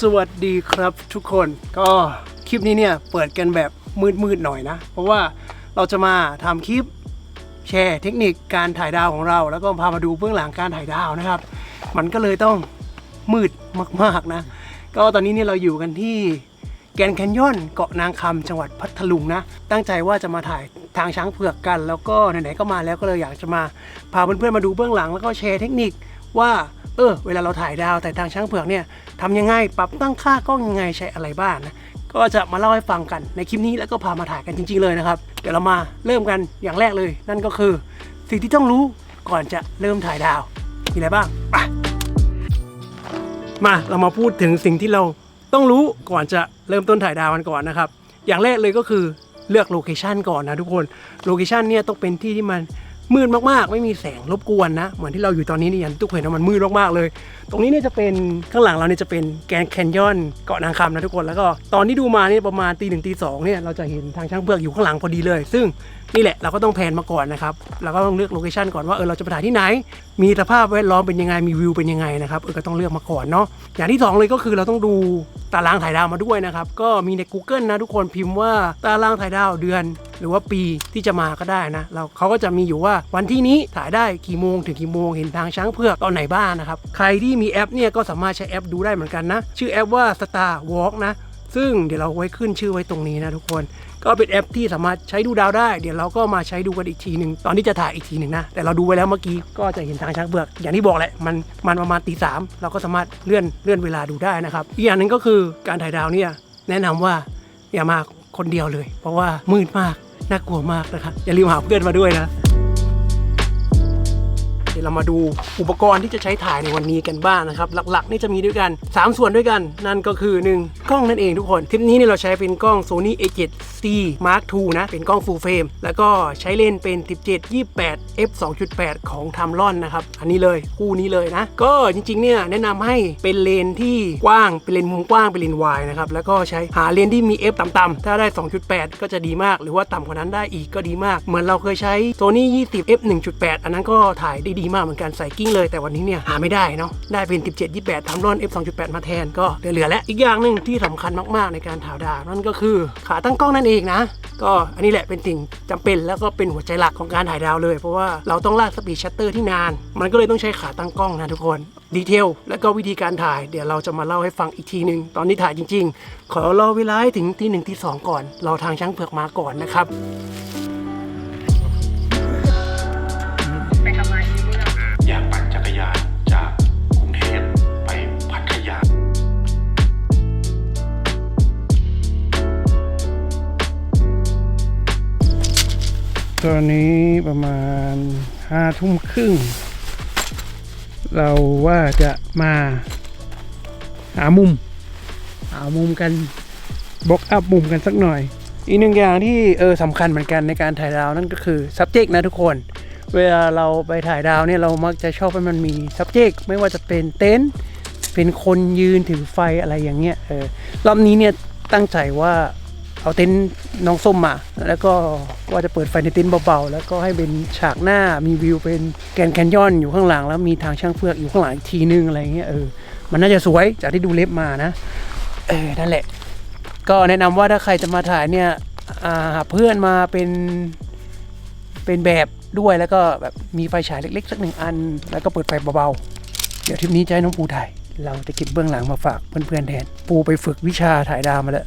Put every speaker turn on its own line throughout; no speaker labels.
สวัสดีครับทุกคนก็คลิปนี้เนี่ยเปิดกันแบบมืดๆหน่อยนะ เพราะว่าเราจะมาทำคลิปแชร์เทคนิคการถ่ายดาวของเรา แล้วก็พามาดูเบื้องหลังการถ่ายดาวนะครับ มันก็เลยต้องมืดมากๆนะ ก็ตอนนี้เนี่ยเราอยู่กันที่แกนแคนยอนเกาะนางคำจังหวัดพัทลุงนะ ตั้งใจว่าจะมาถ่ายทางช้างเผือกกัน แล้วก็ไหนๆก็มาแล้วก็เลยอยากจะมาพาเพื่อนๆมาดูเบื้องหลังแล้วก็แชร์เทคนิคว่าเออเวลาเราถ่ายดาวถ่ทางช้างเผือกเนี่ย ทำยังไงปรับตั้งค่ากล้องยังไงใช้อะไรบ้างนะก็จะมาเล่าให้ฟังกันในคลิปนี้แล้วก็พามาถ่ายกันจริง ๆ เลยนะครับเดี๋ยวเรามาเริ่มกันอย่างแรกเลย นั่นก็คือ สิ่งที่ต้องรู้ก่อนจะเริ่มถ่ายดาว มีอะไรบ้างไปมาเรามาพูดถึงสิ่งที่เราต้องรู้ก่อนจะเริ่มต้นถ่ายดาวกันก่อนนะครับ อย่างแรกเลยก็คือเลือกโลเคชันก่อนนะทุกคนโลเคชันเนี่ยต้องเป็นที่ที่มัน มืดมากๆ ไม่มีแสงรบกวนนะเหมือนที่เราอยู่ตอนนี้นี่ยันทุกเห็นว่ามันมืดมากๆเลย ตรงนี้เนี่ยจะเป็นข้างหลังเราเนี่ยจะเป็นแกนแคนยอนเกาะนางคำนะทุกคนแล้วก็ตอนที่ดูมาเนี่ยประมาณตีหนึ่งตีสองเนี่ยเราจะเห็นทางช้างเผือกอยู่ข้างหลังพอดีเลย ซึ่ง นี่แหละเราก็ต้องแพลนมาก่อนนะครับเราก็ต้องเลือกโลเคชันก่อนว่าเออเราจะไปถ่ายที่ไหน มีสภาพแวดล้อมเป็นยังไงมีวิวเป็นยังไงนะครับเออก็ต้องเลือกมาก่อนเนาะอย่างที่สองเลยก็คือเราต้องดูตารางถ่ายดาวมาด้วยนะครับก็มีใน Google นะทุกคนพิมพ์ว่าตารางถ่ายดาวเดือน หรือว่าปีที่จะมาก็ได้นะเราเขาก็จะมีอยู่ว่าวันที่นี้ถ่ายได้กี่โมงถึงกี่โมงเห็นทางช้างเผือกตอนไหนบ้างนะครับใครที่มีแอปเนี่ยก็สามารถใช้แอปดูได้เหมือนกันนะชื่อแอปว่า Star Walk นะซึ่งเดี๋ยวเราไว้ขึ้นชื่อไว้ตรงนี้นะทุกคน ก็เป็นแอปที่สามารถใช้ดูดาวได้ เดี๋ยวเราก็มาใช้ดูกันอีกทีหนึ่งตอนที่จะถ่ายอีกทีหนึ่งนะ แต่เราดูไว้แล้วเมื่อกี้ก็จะเห็นทางช้างเบือก อย่างที่บอกแหละมันมันประมาณตีสามเราก็สามารถเลื่อนเลื่อนเวลาดูได้นะครับอีกอย่างหนึ่งก็คือการถ่ายดาวเนี่ยแนะนำว่าอย่ามาคนเดียวเลย เพราะว่ามืดมากน่ากลัวมากนะครับอย่าลืมหาเพื่อนมาด้วยนะ เดี๋ยวเรามาดูอุปกรณ์ที่จะใช้ถ่ายในวันนี้กันบ้างนะครับ หลักๆ นี่จะมีด้วยกัน 3 ส่วนด้วยกัน นั่นก็คือ 1 กล้องนั่นเองทุกคนทริปนี้เนี่ยเราใช้เป็นกล้อง Sony A7C Mark II นะ เป็นกล้อง full frame แล้วก็ใช้เลนส์เป็น 17 28 f 2.8 ของ Tamron นะครับ อันนี้เลยคู่นี้เลยนะ ก็จริงๆเนี่ยแนะนำให้เป็นเลนที่กว้างเป็นเลนมุมกว้างเป็นเลนวายนะครับแล้วก็ใช้หาเลนที่มี f ต่ำๆถ้าได้ 2.8 ก็จะดีมาก หรือว่าต่ำกว่านั้นได้อีกก็ดีมาก เหมือนเราเคยใช้ Sony 20 f 1.8 อันนั้นก็ถ่ายได้ดีมากเหมือนกันใส่กิ้งเลยแต่วันนี้เนี่ยหาไม่ได้เนาะได้เป็น 17 28ทำร่อน f 2.8 มาแทนก็เหลือๆแล้วอีกอย่างหนึ่งที่สำคัญมากๆในการถ่ายดาวนั่นก็คือขาตั้งกล้องนั่นเองนะ ก็อันนี้แหละเป็นสิ่งจำเป็นแล้วก็เป็นหัวใจหลักของการถ่ายดาวเลย เพราะว่าเราต้องลากสปีดชัตเตอร์ที่นาน มันก็เลยต้องใช้ขาตั้งกล้องนะทุกคนดีเทลแล้วก็วิธีการถ่ายเดี๋ยวเราจะมาเล่าให้ฟังอีกทีหนึ่งตอนนี้ถ่ายจริง ๆ ขอรอเวลาให้ถึงที่หนึ่งที่สองก่อน เราทางช้างเผือกมาก่อนนะครับ ตอนนี้ประมาณห้าทุ่มครึ่ง เราว่าจะมาหามุม หามุมกันบล็อกอัพมุมกันสักหน่อย อีกหนึ่งอย่างที่เออสำคัญเหมือนกันในการถ่ายดาวนั่นก็คือ subject นะทุกคน เวลาเราไปถ่ายดาวเนี่ยเรามักจะชอบให้มันมี subject ไม่ว่าจะเป็นเต็นท์เป็นคนยืนถือไฟอะไรอย่างเงี้ยเออรอบนี้เนี่ยตั้งใจว่า เอาเต็นท์น้องส้มมา แล้วก็ว่าจะเปิดไฟในเต็นท์เบาๆ แล้วก็ให้เป็นฉากหน้ามีวิวเป็นแกนแคนยอนอยู่ข้างหลัง แล้วมีทางช่างเฟือกอยู่ข้างหลังอีกทีนึงอะไรเงี้ยเออมันน่าจะสวยจากที่ดูเล็บมานะเออนั่นแหละ ก็แนะนำว่าถ้าใครจะมาถ่ายเนี่ยหาเพื่อนมาเป็นเป็นแบบด้วยแล้วก็แบบมีไฟฉายเล็กๆสักหนึ่งอัน แล้วก็เปิดไฟเบาๆ เดี๋ยวทริปนี้จะให้น้องปูถ่าย เราจะเก็บเบื้องหลังมาฝากเพื่อนๆแทน ปูไปฝึกวิชาถ่ายดาวมาแล้ว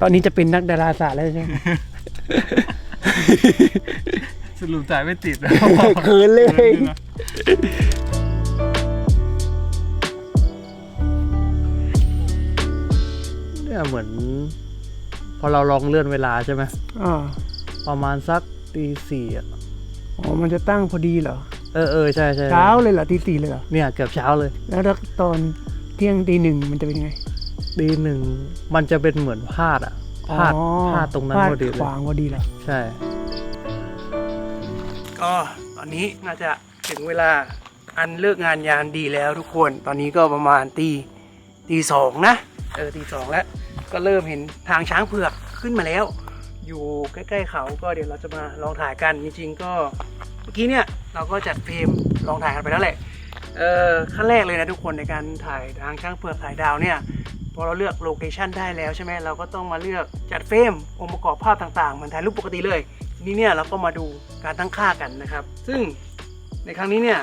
ตอนนี้จะเป็นนักดาราศาสตร์แล้วใช่ไหม
สรุปจ่ายไม่ติดนะ
เขินเลย
เนี่ยเหมือน พอเราลองเลื่อนเวลาใช่ไหม
อ่า
ประมาณสักตีสี่อะ
อ๋อ มันจะตั้งพอดีเหรอ
เออเออใช่ใช่
เช้าเลยเหรอตีสี่เลยเหรอ
เนี่ยเกือบเช้าเลย
แล้วถ้าตอนเที่ยงตีหนึ่งมันจะเป็นยังไง
ตีหนึ่งมันจะเป็นเหมือนพลาดอะพลาด
อ๋อ
พลาดตรงนั้น
พลาด
พอดีเล
ข
ยวา
งพอดีเหรอ
ใช่
ก็ตอนนี้น่าจะถึงเวลาอันเลิกงานยามดีแล้วทุกคนตอนนี้ก็ประมาณตีตีสองนะเออตีสองแล้ว ก็เริ่มเห็นทางช้างเผือกขึ้นมาแล้ว อยู่ใกล้ๆเขาก็เดี๋ยวเราจะมาลองถ่ายกันจริงๆก็เมื่อกี้เนี่ยเราก็จัดเฟรมลองถ่ายกันไปแล้วแหละเออขั้นแรกเลยนะทุกคนในการถ่ายทางช้างเผือกถ่ายดาวเนี่ยผ พอเราเลือกโลเคชันได้แล้วใช่ไหมเราก็ต้องมาเลือกจัดเฟรมองค์ประกอบภาพต่างๆเหมือนถ่ายรูปปกติเลยทีนี้เนี่ยเราก็มาดูการตั้งค่ากันนะครับ ซึ่งในครั้งนี้เนี่ย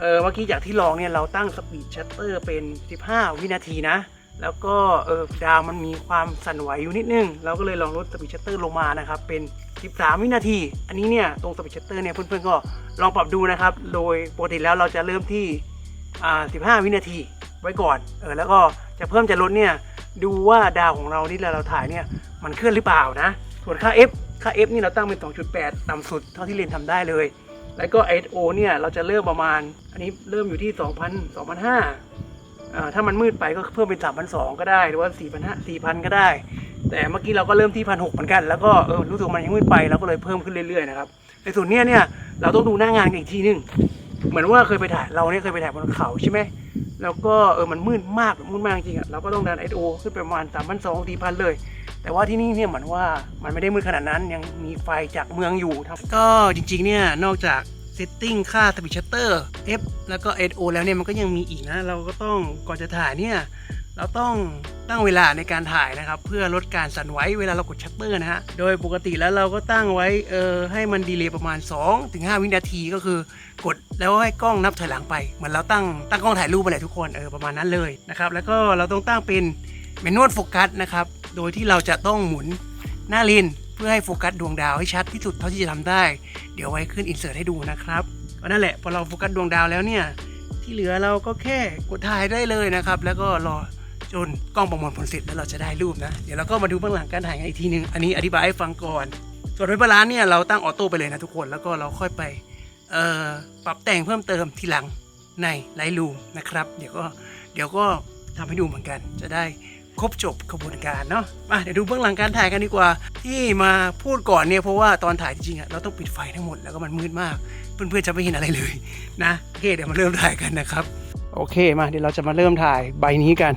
เออเมื่อกี้จากที่ลองเนี่ยเราตั้งสปีดชัตเตอร์เป็น 15 วินาทีนะ แล้วก็เออดาวมันมีความสั่นไหวอยู่นิดนึง เราก็เลยลองลดสปีดชัตเตอร์ลงมานะครับ เป็น 13 วินาที อันนี้เนี่ยตรงสปีดชัตเตอร์เนี่ยเพื่อนๆก็ลองปรับดูนะครับ โดยปกติแล้วเราจะเริ่มที่อ่า15 วินาที ไว้ก่อนเออแล้วก็จะเพิ่มจะลดเนี่ยดูว่าดาวของเราที่เราถ่ายเนี่ยมันเคลื่อนหรือเปล่านะ ส่วนค่า f ค่า f นี่เราตั้งเป็น 2.8 ต่ำสุดเท่าที่เรียนทำได้เลย แล้วก็ ISO เนี่ยเราจะเริ่มประมาณ อันนี้เริ่มอยู่ที่ 2,000 2,500อ่าถ้ามันมืดไปก็เพิ่มเป็น 3,200 ก็ได้ หรือว่า 4,500 4,000 ก็ได้ แต่เมื่อกี้เราก็เริ่มที่ 1,600 เหมือนกัน แล้วก็เออรู้สึกมันยังมืดไปเราก็เลยเพิ่มขึ้นเรื่อยๆนะครับในส่วนเนี้ยเนี่ยเราต้องดูหน้างานกันอีกทีนึง เหมือนว่าเคยไปถ่ายเราเนี่ยเคยไปถ่ายบนเขาใช่ไหม แล้วก็เออมันมืดมากมืดมากจริงอะเราก็ต้องดัน ISO ขึ้นไปประมาณ3,200 4,000เลย แต่ว่าที่นี่เนี่ยเหมือนว่ามันไม่ได้มืดขนาดนั้นยังมีไฟจากเมืองอยู่ครับก็จริงๆเนี่ยนอกจากเซตติ้งค่าสปีดชัตเตอร์ F แล้วก็ SO แล้วเนี่ยมันก็ยังมีอีกนะ เราก็ต้องก่อนจะถ่ายเนี่ย เราต้องตั้งเวลาในการถ่ายนะครับ เพื่อลดการสั่นไหวเวลาเรากดชัตเตอร์นะฮะโดยปกติแล้วเราก็ตั้งไว้เออให้มันดีเลย์ประมาณ 2-5 วินาทีก็คือกดแล้วให้กล้องนับถอยหลังไปเหมือนเราตั้งตั้งกล้องถ่ายรูปไปเลยทุกคนเออประมาณนั้นเลยนะครับแล้วก็เราต้องตั้งเป็นเมนวดโฟกัสนะครับโดยที่เราจะต้องหมุนหน้าเลนเพื่อให้โฟกัสดวงดาวให้ชัดที่สุดเท่าที่จะทำได้ เดี๋ยวไว้ขึ้นอินเสิร์ตให้ดูนะครับก็นั่นแหละพอเราโฟกัสดวงดาวแล้วเนี่ยที่เหลือเราก็แค่กดถ่ายได้เลยนะครับ แล้วก็รอ จนกล้องประมวลผลเสร็จแล้วเราจะได้รูปนะ เดี๋ยวเราก็มาดูเบื้องหลังการถ่ายกันอีกทีนึง อันนี้อธิบายให้ฟังก่อน ส่วนไฟบาลานเนี่ยเราตั้งออโต้ไปเลยนะทุกคน แล้วก็เราค่อยไปปรับแต่งเพิ่มเติมทีหลังในไลท์รูมนะครับ เดี๋ยวก็เดี๋ยวก็ทำให้ดูเหมือนกัน จะได้ครบจบกระบวนการเนาะมาเดี๋ยวดูเบื้องหลังการถ่ายกันดีกว่า ที่มาพูดก่อนเนี่ยเพราะว่าตอนถ่ายจริงๆอะเราต้องปิดไฟทั้งหมดแล้วก็มันมืดมาก เพื่อนๆจะไม่เห็นอะไรเลยนะโอเคเดี๋ยวมาเริ่มถ่ายกันนะครับ โอเคมาเดี๋ยวเราจะมาเริ่มถ่ายใบนี้กัน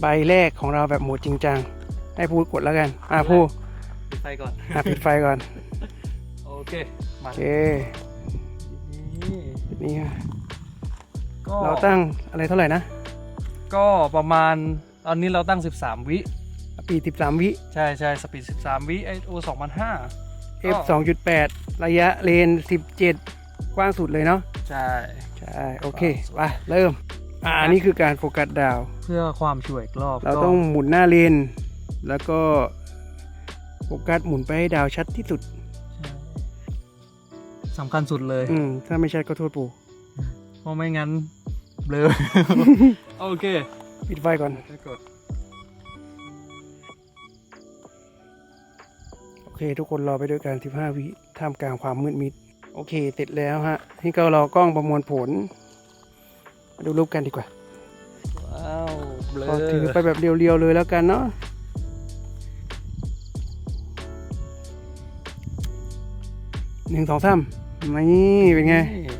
ใบแรกของเราแบบโหมดจริงจัง ให้พูดกดแล้วกัน อะพูด
ปิดไฟก่อน
อะปิดไฟก่อน
โอเคมา
โอเค
นี่
นี่ฮะ
ก็
เราตั้งอะไรเท่าไหร่นะ
ก็ประมาณตอนนี้เราตั้ง 13 วิ
ปี13วิ
ใช่ใช่สปีด 13 วิ ISO 2005
f 2.8 ระยะเลน 17 กว้างสุดเลยเนาะ
ใช่
ใช่ โอเค ไป เริ่ม อ่าอันนี้คือการโฟกัสดาว
เพื่อความช่วยอีกรอบ
เรา
ก็
ต้องหมุนหน้าเลน แล้วก็โฟกัสหมุนไปให้ดาวชัดที่สุด
ใช่สำคัญสุดเลย
อืม ถ้าไม่ใช่ก็โทษปู่
เพราะไม่งั้นเบลอโอเค
ปิดไฟก่อน
จะกด
โอเค ทุกคนรอไปด้วยกัน 15 วิท่ามกลางความมืดมิด โอเค เสร็จแล้วฮะ นี่ก็รอกล้องประมวลผล มาดูรูปกันดีกว่า
ว้าวเบลอ
ก็ถือไปแบบเรียวๆเลยแล้วกันเนาะหนึ่งสองสามนี่เป็นไง
นี่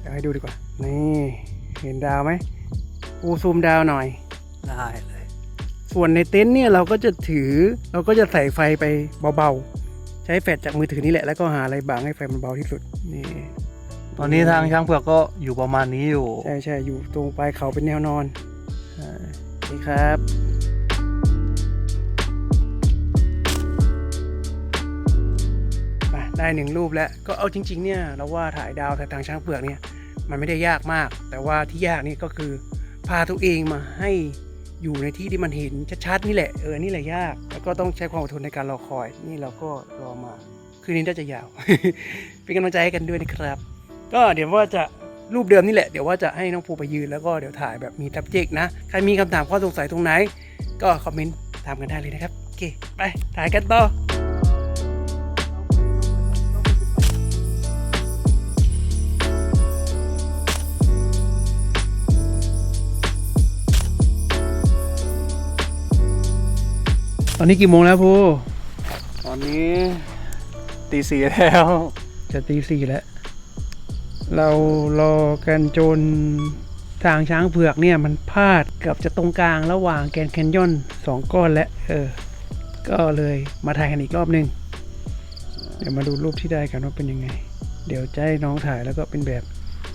เดี๋ยวให้ดูดีกว่า นี่เห็นดาวไหมปูซูมดาวหน่อย
ได้เลย
ส่วนในเต็นท์เนี่ยเราก็จะถือเราก็จะใส่ไฟไปเบาๆ ใช้แฟลชจากมือถือนี่แหละแล้วก็หาอะไรบังให้ไฟมันเบาที่สุด นี่
ตอนนี้ทางช้างเผือกก็อยู่ประมาณนี้อยู่
ใช่ใช่อยู่ตรงปลายเขาเป็นแนวนอนอ่านี่ครับไปได้หนึ่งรูปแล้วก็เอาจริง ๆ เนี่ยเราว่าถ่ายดาวถ่ายทางช้างเผือกเนี่ยมันไม่ได้ยากมาก แต่ว่าที่ยากนี่ก็คือ พาตัวเองมาให้อยู่ในที่ที่มันเห็นชัดๆนี่แหละเออนี่แหละยาก แล้วก็ต้องใช้ความอดทนในการรอคอย นี่เราก็รอมา คืนนี้น่าจะยาว เป็นกำลังใจให้กันด้วยนะครับ ก็เดี๋ยวว่าจะรูปเดิมนี่แหละ เดี๋ยวว่าจะให้น้องภูไปยืนแล้วก็เดี๋ยวถ่ายแบบมี subject นะ ใครมีคำถามข้อสงสัยตรงไหน ก็คอมเมนต์ถามกันได้เลยนะครับ โอเค ไปถ่ายกันต่อตอนนี้กี่โมงแล้วภู
ตอนนี้ตีสี่แล้ว
จะตีสี่แล้ว เรารอกันจนทางช้างเผือกเนี่ยมันพลาดเกือบจะตรงกลางระหว่างแกรนด์แคนยอนสองก้อนและเออ ก็เลยมาถ่ายกันอีกรอบหนึง เดี๋ยวมาดูรูปที่ได้กันว่าเป็นยังไง เดี๋ยวจะให้น้องถ่ายแล้วก็เป็นแบบ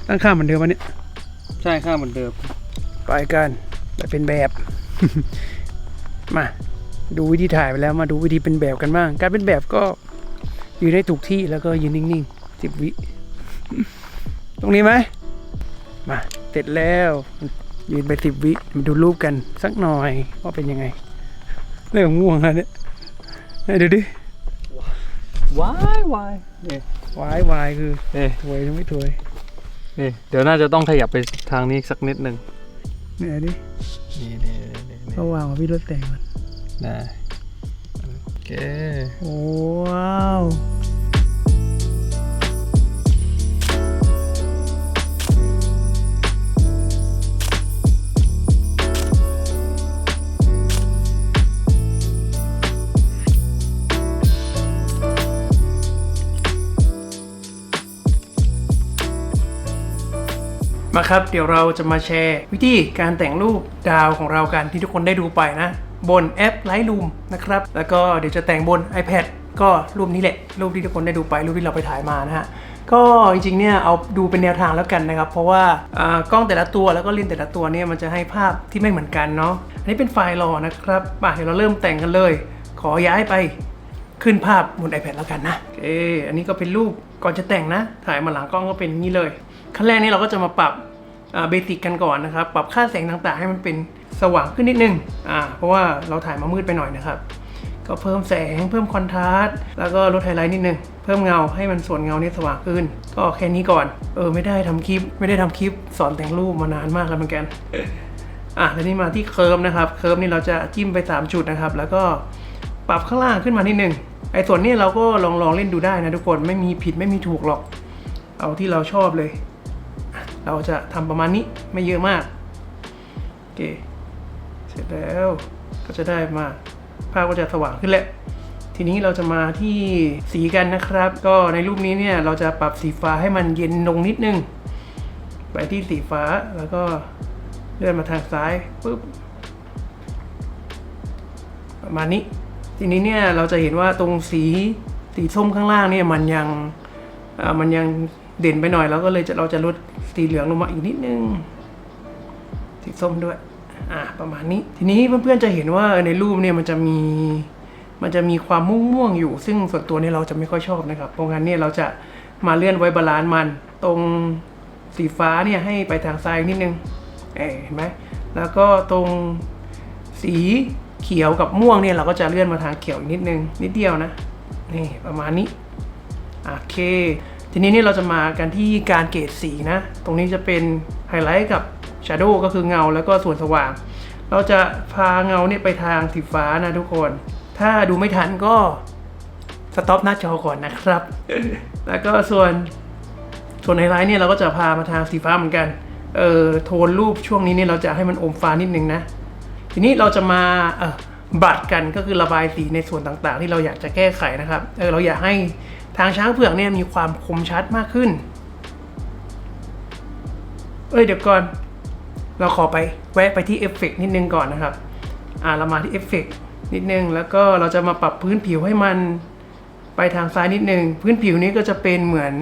ตั้งค่าเหมือนเดิมวันนี้
ใช่ค่าเหมือนเดิม
ไปกันไปเป็นแบบ มาดูวิธีถ่ายไปแล้วมาดูวิธีเป็นแบบกันบ้าง การเป็นแบบก็ยืนให้ถูกที่แล้วก็ยืนนิ่งๆสิบวิ ตรงนี้ไหมมาเสร็จแล้วยืนไปสิบวิมาดูรูปกันสักหน่อยว่าเป็นยังไงเริ่มง่วงแล้วเนี่ยไหนดูดิ
วายวายนี่
วายวายคือ
นี่
ถวยหรือไม่ถวย
นี่เดี๋ยวน่าจะต้องขยับไปทางนี้สักนิดหนึ่ง
เนี่ยดิ
นี่นี่นี่นี่
ก็วางมาพี่รถแต่งมัน
ได้โอเค
โอ้ว้าว มาครับ เดี๋ยวเราจะมาแชร์ วิธีการแต่งรูปดาวของเรากันที่ทุกคนได้ดูไปนะ บนแอป Lightroom นะครับ แล้วก็เดี๋ยวจะแต่งบน iPad ก็รูปนี้แหละ รูปที่ทุกคนได้ดูไปรูปที่เราไปถ่ายมานะฮะก็จริงๆเนี่ยเอาดูเป็นแนวทางแล้วกันนะครับ เพราะว่าอ่ากล้องแต่ละตัวแล้วก็เลนส์แต่ละตัวเนี่ยมันจะให้ภาพที่ไม่เหมือนกันเนาะอันนี้เป็นไฟล์รอนะครับมาเดี๋ยวเราเริ่มแต่งกันเลย ขอย้ายไปขึ้นภาพบน iPad แล้วกันนะโอเคอันนี้ก็เป็นรูป ก่อนจะแต่งนะ ถ่ายมาหลังกล้องก็เป็นอย่างนี้เลย ขั้นแรกนี้เราก็จะมาปรับเบสิกกันก่อนนะครับ ปรับค่าแสงต่างๆ ให้มันเป็นสว่างขึ้นนิดนึงอ่าเพราะว่าเราถ่ายมามืดไปหน่อยนะครับ ก็เพิ่มแสงเพิ่มคอนทราสต์แล้วก็ลดไฮไลท์นิดนึง เพิ่มเงาให้มันส่วนเงาเนี่ยสว่างขึ้น ก็แค่นี้ก่อน เออไม่ได้ทำคลิป ไม่ได้ทำคลิปสอนแต่งรูปมานานมากแล้วเหมือนกันอะแล้วนี่มาที่เคิร์ฟนะครับ เคิร์ฟนี่เราจะจิ้มไป 3 จุดนะครับ แล้วก็ปรับข้างล่างขึ้นมานิดนึง ไอ้ส่วนนี้เราก็ลองลองเล่นดูได้นะทุกคนไม่มีผิดไม่มีถูกหรอก เอาที่เราชอบเลย เราจะทำประมาณนี้ไม่เยอะมากโอเคเสร็จแล้วก็จะได้มาภาพก็จะสว่างขึ้นแหละ ทีนี้เราจะมาที่สีกันนะครับ ก็ในรูปนี้เนี่ยเราจะปรับสีฟ้าให้มันเย็นลงนิดนึง ไปที่สีฟ้าแล้วก็เลื่อนมาทางซ้ายปุ๊บประมาณนี้ ทีนี้เนี่ยเราจะเห็นว่าตรงสีสีส้มข้างล่างเนี่ยมันยังมันยังเด่นไปหน่อยแล้วก็เลยจะเราจะลดสีเหลืองลงมาอีกนิดนึง สีส้มด้วยอ่าประมาณนี้ ทีนี้เพื่อนๆจะเห็นว่าในรูปเนี่ยมันจะมีมันจะมีความม่วงๆอยู่ ซึ่งส่วนตัวเนี่ยเราจะไม่ค่อยชอบนะครับเพราะงั้นเนี่ยเราจะมาเลื่อนไว้บาลานซ์มัน ตรงสีฟ้าเนี่ยให้ไปทางซ้ายนิดนึงเอยเห็นไหมแล้วก็ตรงสี เขียวกับม่วงเนี่ยเราก็จะเลื่อนมาทางเขียวอีกนิดนึงนิดเดียวนะนี่ประมาณนี้โอเค ทีนี้เนี่ยเราจะมากันที่การเกรดสีนะ ตรงนี้จะเป็นไฮไลท์กับ Shadow ก็คือเงาแล้วก็ส่วนสว่าง เราจะพาเงาเนี่ยไปทางสีฟ้านะทุกคน ถ้าดูไม่ทันก็สต็อปหน้าจอก่อนนะครับ แล้วก็ส่วนส่วนไฮไลท์เนี่ยเราก็จะพามาทางสีฟ้าเหมือนกัน เออโทนรูปช่วงนี้เนี่ยเราจะให้มันอมฟ้านิดนึงนะ ทีนี้เราจะมาบัดกันก็คือระบายสีในส่วนต่างๆ ที่เราอยากจะแก้ไขนะครับเเราอยากให้ทางช้างเผือกเนี่ยมีความคมชัดมากขึ้น เอ้ยเดี๋ยวก่อน เราขอไปแวะไปที่เอฟเฟกนิดนึงก่อนนะครับ อ่าเรามาที่เอฟเฟกนิดนึง แล้วก็เราจะมาปรับพื้นผิวให้มันไปทางซ้ายนิดนึง พื้นผิวนี้ก็จะเป็นเหมือน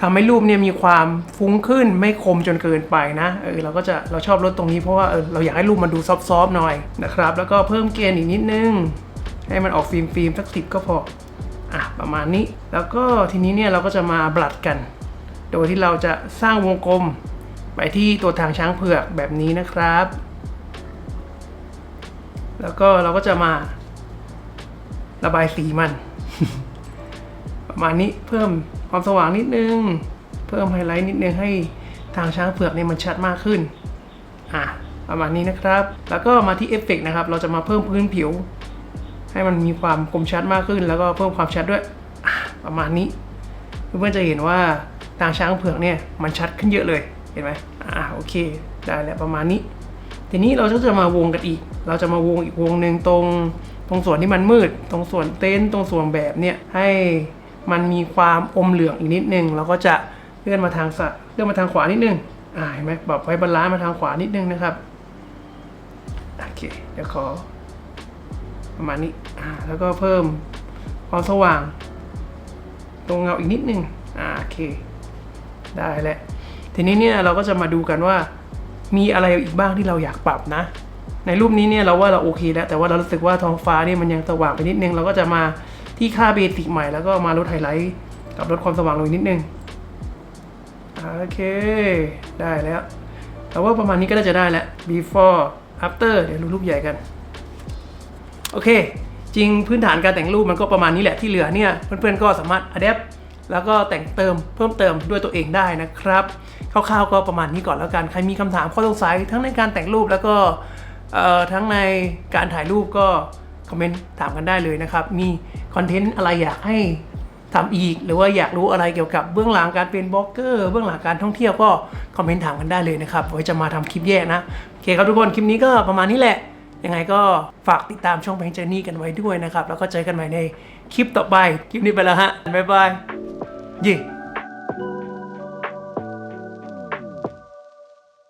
ทำให้รูปเนี่ยมีความฟุ้งขึ้นไม่คมจนเกินไปนะเออเราก็จะเราชอบลดตรงนี้เพราะว่าเออเราอยากให้รูปมันดูซอฟๆหน่อยนะครับ แล้วก็เพิ่มเกณฑ์อีกนิดนึง ให้มันออกฟิล์มฟิล์มสักสิบก็พออะประมาณนี้ แล้วก็ทีนี้เนี่ยเราก็จะมาบลัดกัน โดยที่เราจะสร้างวงกลมไปที่ตัวทางช้างเผือกแบบนี้นะครับ แล้วก็เราก็จะมาระบายสีมัน ประมาณนี้เพิ่ม ความสว่างนิดนึง เพิ่มไฮไลท์นิดนึงให้ทางช้างเผือกเนี่ยมันชัดมากขึ้น อะประมาณนี้นะครับ แล้วก็มาที่เอฟเฟกนะครับ เราจะมาเพิ่มพื้นผิว ให้มันมีความคมชัดมากขึ้น แล้วก็เพิ่มความชัดด้วย ประมาณนี้ เพื่อนๆจะเห็นว่าทางช้างเผือกเนี่ยมันชัดขึ้นเยอะเลย เห็นไหมอ่าโอเค ได้แล้วประมาณนี้ ทีนี้เราก็จะมาวงกันอีก เราจะมาวงอีกวงหนึ่งตรง ตรงส่วนที่มันมืด ตรงส่วนเต็นท์ตรงส่วนแบบเนี่ยให้ มันมีความอมเหลืองอีกนิดนึง เราก็จะเลื่อนมาทางสะเลื่อนมาทางขวานิดนึงอ่าเห็นไหมปรับไว้บาลานซ์มาทางขวานิดนึงนะครับโอเคเดี๋ยวขอประมาณนี้อ่าแล้วก็เพิ่มความสว่าง ตรงเงาอีกนิดนึงอ่าโอเค ได้แล้ว ทีนี้เนี่ยเราก็จะมาดูกันว่ามีอะไรอีกบ้างที่เราอยากปรับนะ ในรูปนี้เนี่ยเราว่าเราโอเคแล้ว แต่ว่าเรารู้สึกว่าท้องฟ้าเนี่ยมันยังสว่างไปนิดนึง เราก็จะมา ที่ค่าเบสิกใหม่แล้วก็มาลดไฮไลท์กับลดความสว่างลงอีกนิดนึง โอเค ได้แล้วแต่ว่าประมาณนี้ก็น่าจะได้แล้ว before after เดี๋ยวดูรูปใหญ่กัน โอเค จริงพื้นฐานการแต่งรูปมันก็ประมาณนี้แหละที่เหลือเนี่ยเพื่อนๆก็สามารถ adapt แล้วก็แต่งเติมเพิ่มเติมด้วยตัวเองได้นะครับคร่าวๆก็ประมาณนี้ก่อนแล้วกัน ใครมีคำถามข้อสงสัยทั้งในการแต่งรูปแล้วก็ทั้งในการถ่ายรูปก็คอมเมนต์ถามกันได้เลยนะครับ มี อนเทนต์อะไรอยากให้ทำอีก หรือว่าอยากรู้อะไรเกี่ยวกับเบื้องหลังการเป็นบล็อกเกอร์เบื้องหลังการท่องเที่ยวก็คอมเมนต์ถามกันได้เลยนะครับไว้จะมาทำคลิปแยกนะโอเคครับทุกคนคลิปนี้ก็ประมาณนี้แหละยังไงก็ฝากติดตามช่องแพงเจอร์นี่กันไว้ด้วยนะครับ แล้วก็เจอกันใหม่ในคลิปต่อไป คลิปนี้ไปแล้วฮะ บ๊ายบายยี่